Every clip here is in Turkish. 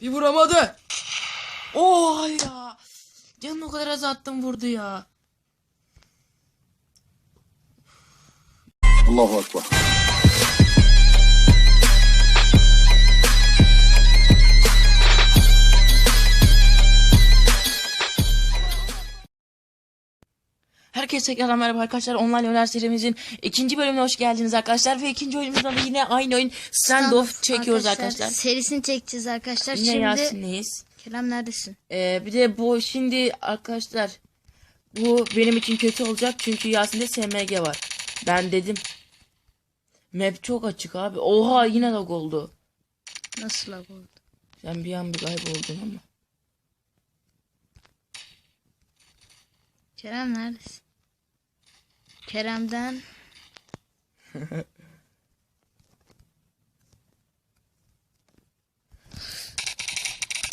Bir vuramadı. Oha ya. Canını o kadar az attım vurdu ya. Allahu Ekber. Herkese tekrardan merhaba arkadaşlar. Online oyunlar serimizin ikinci bölümüne hoş geldiniz arkadaşlar. Ve ikinci oyunumuzda da yine aynı oyun Standoff çekiyoruz arkadaşlar. Serisini çekeceğiz arkadaşlar. Yine Şimdi Yasin'leyiz. Kerem neredesin? Ee, bir de bu şimdi arkadaşlar bu benim için kötü olacak çünkü Yasin'de SMG var. Ben dedim. Map çok açık abi. Oha yine lag oldu. Nasıl lag oldu? Sen bir an bir kayboldun ama. Kerem neredesin? Kerem'den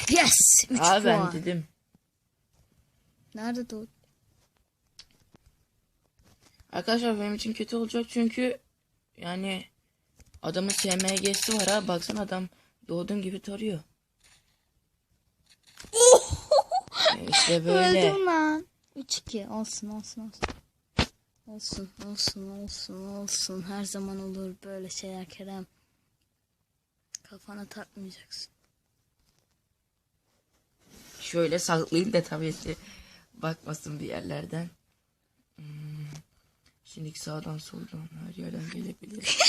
Yes! 3 Abi ben puan. dedim. Nerede doğdu? Arkadaşlar benim için kötü olacak çünkü yani adamın SMG'si var ha baksana adam doğduğun gibi tarıyor. E işte böyle. Öldüm lan. 3-2 olsun olsun olsun. Olsun olsun olsun olsun. Her zaman olur böyle şeyler Kerem. Kafana takmayacaksın. Şöyle saklayayım da tabii ki bakmasın bir yerlerden. Hmm. Şimdi sağdan soldan her yerden gelebilir.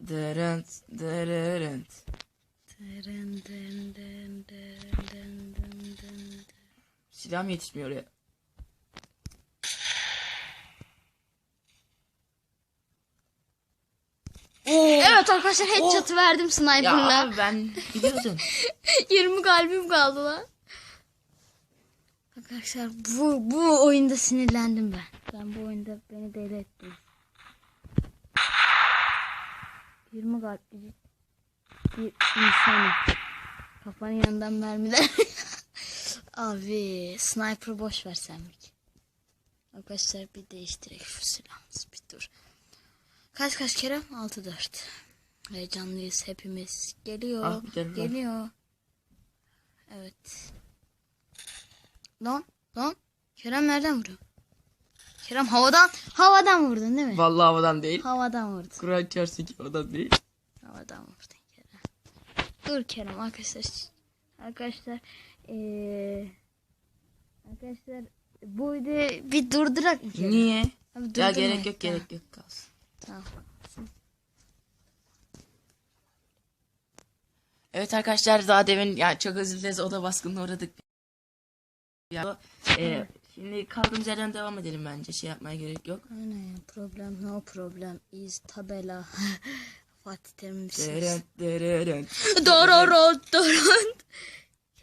Derent, derent. Dın dın Silahım yetişmiyor ya. Evet arkadaşlar headshot'ı verdim Ya sniper'la. abi ben biliyordum. 20 kalbim kaldı lan. Arkadaşlar bu bu oyunda sinirlendim ben. Ben bu oyunda beni deli ettim. 20 kalp bir bir insanım. Kafanın yanından mermiler. Abi sniper boş ver senlik. Arkadaşlar bir değiştirek şu silahımızı bir dur. Kaç kaç Kerem? 6-4. Heyecanlıyız hepimiz. Geliyor. Ah, geliyor. Evet. Lan lan. Kerem nereden vuruyor? Kerem havadan havadan vurdun değil mi? Vallahi havadan değil. Havadan vurdun. Kur'an çarşı ki havadan değil. Havadan vurdun Kerem. Dur Kerem arkadaşlar. Arkadaşlar eee arkadaşlar bu videoyu bir durdurak mı? Niye? Abi Ya gerek yok Tamam, gerek yok kalsın. Tamam. Evet arkadaşlar daha demin ya çok özür dileriz oda baskınına uğradık. Ya, e, şimdi kaldığımız yerden devam edelim bence şey yapmaya gerek yok. Aynen problem no problem is tabela. Fatih Terim misiniz? Deren, deren. Dororot dorot.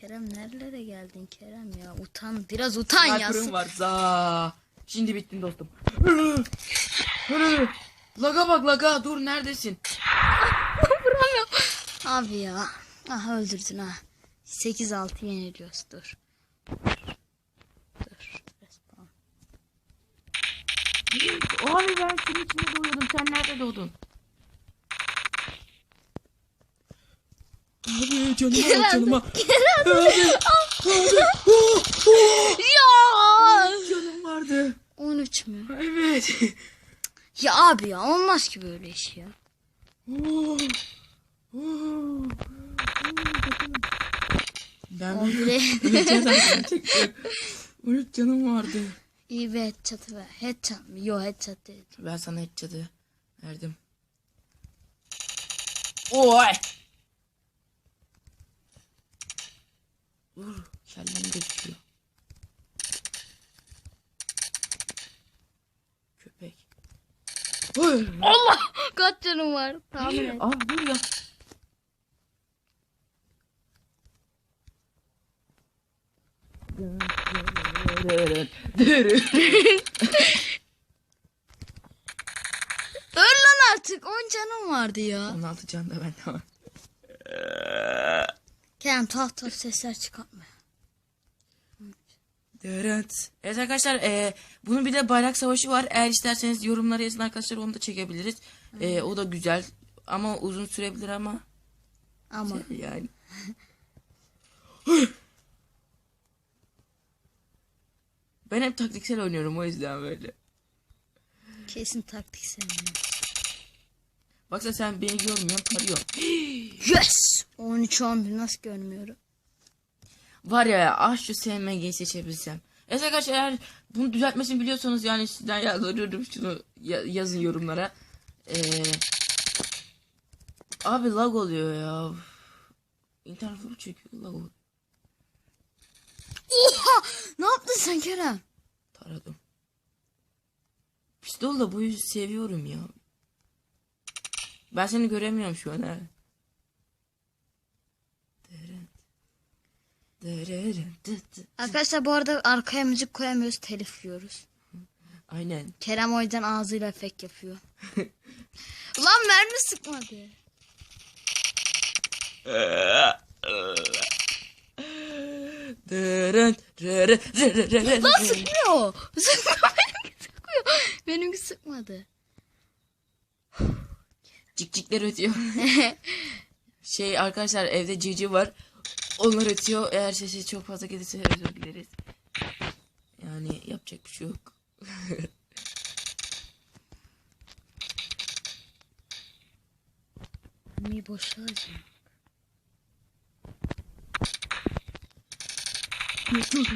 Kerem nerelere geldin Kerem ya? Utan biraz utan ya. Sniper'ım var za. Şimdi bittin dostum. laga bak laga dur neredesin? Abi ya. Ah öldürdün ha. 8-6 yeniliyoruz dur. Dur. Respawn. Abi ben senin içinde doğuyordum sen nerede doğdun? Abi canıma canıma. Ya! Canım vardı. 13 mü? Evet. Ya abi ya olmaz ki böyle iş ya. Ben O bile gerçekten 13 canım vardı. iyi bir headshot ver. Headshot mı? Yo headshot değil. Ben sana headshot'ı verdim. Oy! Vur. Kellem gözüküyor. Köpek. Vur. Allah! Kaç canım var? Tahmin et. Ah vur ya. Öl lan artık. 10 canım vardı ya. 16 can da bende var. Kerem tuhaf tuhaf sesler çıkartma. Evet. Evet arkadaşlar e, bunun bir de bayrak savaşı var. Eğer isterseniz yorumlara yazın arkadaşlar onu da çekebiliriz. E, o da güzel. ama uzun sürebilir ama Ama yani. ben hep taktiksel oynuyorum o yüzden böyle. kesin taktik sevmiyorum. Baksana sen beni görmüyorsun tarıyorsun. Yes! 13 11 nasıl görmüyorum? Var ya ah şu SMG'yi seçebilsem. Evet arkadaşlar eğer bunu düzeltmesini biliyorsanız yani sizden yalvarıyorum şunu ya- yazın yorumlara. Ee, abi lag oluyor ya. İnternet full çekiyor lag oluyor. Oha! Ne yaptın sen Kerem? Taradım. Pistolla bu yüzü seviyorum ya. Ben seni göremiyorum şu an ha. Arkadaşlar bu arada arkaya müzik koyamıyoruz telif yiyoruz. Aynen. Kerem o yüzden ağzıyla efekt yapıyor. Lan mermi sıkmadı. Lan sıkmıyor. Sıkmıyor. Benimki sıkmadı. Cikcikler ötüyor. şey arkadaşlar evde cici var. Onlar ötüyor. Eğer sesi çok fazla gelirse özür dileriz. Yani yapacak bir şey yok. Mermiyi boşa alacağım.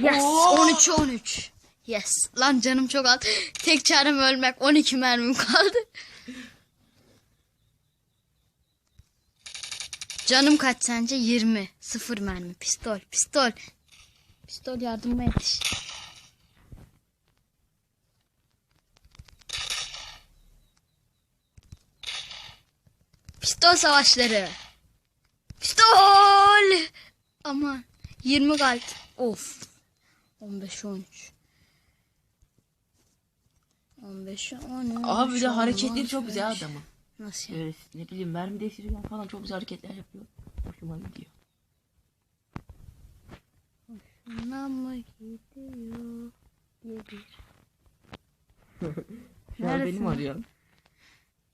Yes. 13 13. Yes. Lan canım çok az. Tek çarem ölmek. 12 mermim kaldı. Canım kaç sence? 20. Sıfır mermi. Pistol. Pistol. Pistol yardıma yetiş. Pistol savaşları. Pistol. Aman. 20 kalp. Of. 15 13. 15 13. Abi bir de hareketleri 15. çok güzel adamın. Nasıl yani? Böyle ne bileyim mermi değiştirirken falan çok güzel hareketler yapıyor. Hoşuma gidiyor. Hoşuna mı gidiyor? Diye bir. Şu an benim lan? arıyorsun.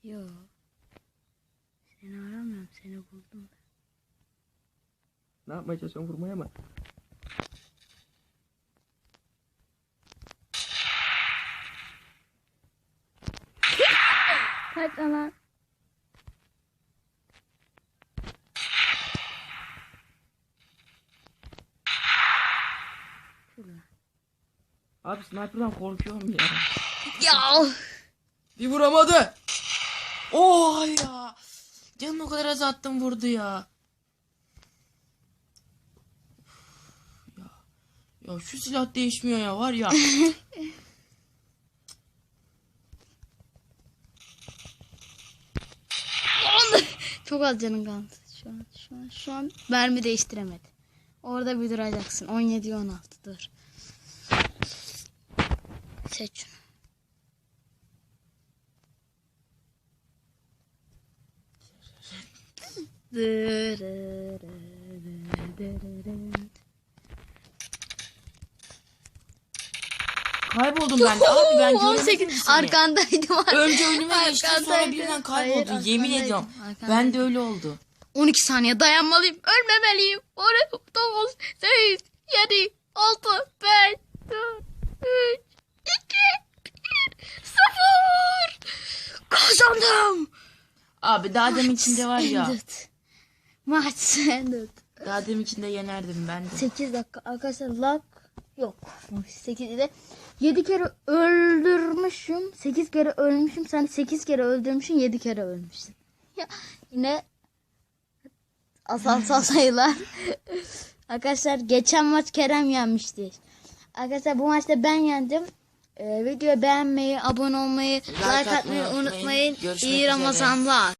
Yo. Seni aramıyorum. Seni buldum. Ne yapmaya çalışıyorsun vurmaya mı? Kaç lan. Abi sniper'dan korkuyorum ya. Ya. Bir vuramadı. Oha ya. Canım o kadar az attım vurdu ya. Ya, ya şu silah değişmiyor ya var ya. Çok az canın kaldı. Şu an, şu an, şu an mermi değiştiremedi. Orada bir duracaksın. 17 16 dur. Seç. Kayboldum ben de. Abi ben göremedim 18 seni. arkandaydım. Önce önüme geçti sonra Arkandaydım. birden Hayır, kayboldu. Yemin arkandaydım. ediyorum. Arkandaydım. Ben de öyle oldu. 12 saniye dayanmalıyım. Ölmemeliyim. 10, 9, 8, 7, 6, 5, 4, 3, Abi daha demin içinde var ya. Ended. Maç ended. Daha demin içinde yenerdim ben de. 8 dakika arkadaşlar lag yok. 8 de 7 kere öldürmüşüm. 8 kere ölmüşüm. Sen 8 kere öldürmüşsün. 7 kere ölmüşsün. Ya, yine asansal sayılar. arkadaşlar geçen maç Kerem yenmişti. Arkadaşlar bu maçta ben yendim. Ee, videoyu beğenmeyi, abone olmayı, like, atmayı atmayı unutmayın. Görüşmek İyi. Ramazanlar.